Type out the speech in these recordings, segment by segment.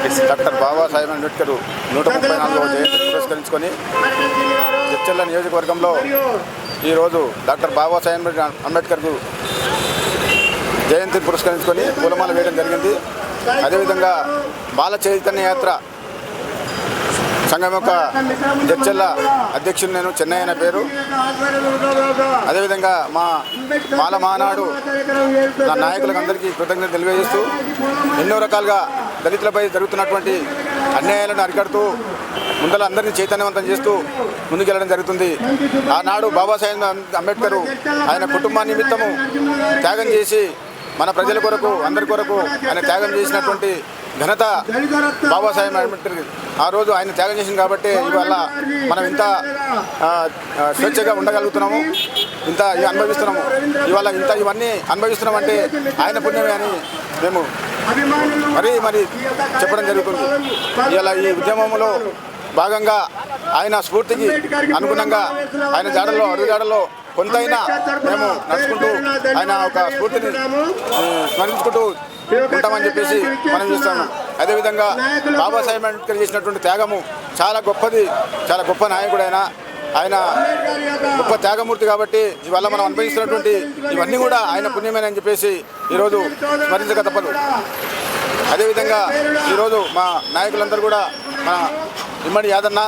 Okay doctor Babasaheb Ambedkar నూట ముప్పై నాలుగవ జయంతిని పురస్కరించుకొని చర్చల నియోజకవర్గంలో ఈరోజు డాక్టర్ బాబాసాహెబ్ అంబేద్కర్కు జయంతిని పురస్కరించుకొని పూలమాల వేయడం జరిగింది. అదేవిధంగా బాల చైతన్య యాత్ర సంఘం యొక్క చర్చల అధ్యక్షుడు నేను చెన్నై అనే పేరు. అదేవిధంగా మా మాల మానాడు నా నాయకులకు అందరికీ కృతజ్ఞత తెలియజేస్తూ ఎన్నో రకాలుగా దళితులపై జరుగుతున్నటువంటి అన్యాయాలను అరికడుతూ ముందల అందరినీ చైతన్యవంతం చేస్తూ ముందుకెళ్ళడం జరుగుతుంది. ఆనాడు బాబాసాహెబ్ అంబేద్కర్ ఆయన కుటుంబా నిమిత్తము త్యాగం చేసి మన ప్రజల కొరకు అందరి కొరకు ఆయన త్యాగం చేసినటువంటి ఘనత బాబాసాహెబ్ అంబేద్కర్ ఆ రోజు ఆయన త్యాగం చేసింది కాబట్టి ఇవాళ మనం ఇంత స్వేచ్ఛగా ఉండగలుగుతున్నాము ఇంత ఇవి అనుభవిస్తున్నాము. ఇవాళ ఇంత ఇవన్నీ అనుభవిస్తున్నామంటే ఆయన పుణ్యమే అని మేము మరి మరి చెప్పడం జరుగుతుంది. ఇలా ఈ ఉద్యమంలో భాగంగా ఆయన స్ఫూర్తికి అనుగుణంగా ఆయన జాడల్లో అడుగుజాడల్లో కొంతైనా మేము నడుచుకుంటూ ఆయన ఒక స్ఫూర్తిని స్మరించుకుంటూ ఉంటామని చెప్పేసి మనం చూస్తాము. అదేవిధంగా బాబాసాహెబ్ అంబేద్కర్ చేసినటువంటి త్యాగము చాలా గొప్పది చాలా గొప్ప నాయకుడు ఆయన ఆయన గొప్ప త్యాగమూర్తి కాబట్టి ఇవాళ మనం అనుభవిస్తున్నటువంటి ఇవన్నీ కూడా ఆయన పుణ్యమేనని చెప్పేసి ఈరోజు స్మరించక తప్పదు. అదేవిధంగా ఈరోజు మా నాయకులందరూ కూడా మన ఇమ్మడి యాదన్న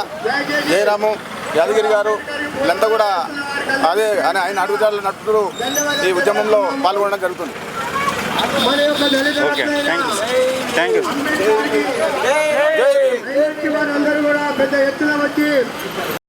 జయరాము యాదగిరి గారు వీళ్ళంతా కూడా అదే ఆయన ఆయన అడుగుజాడలు నడుపుతూ ఈ ఉద్యమంలో పాల్గొనడం జరుగుతుంది. Okay thank you thank you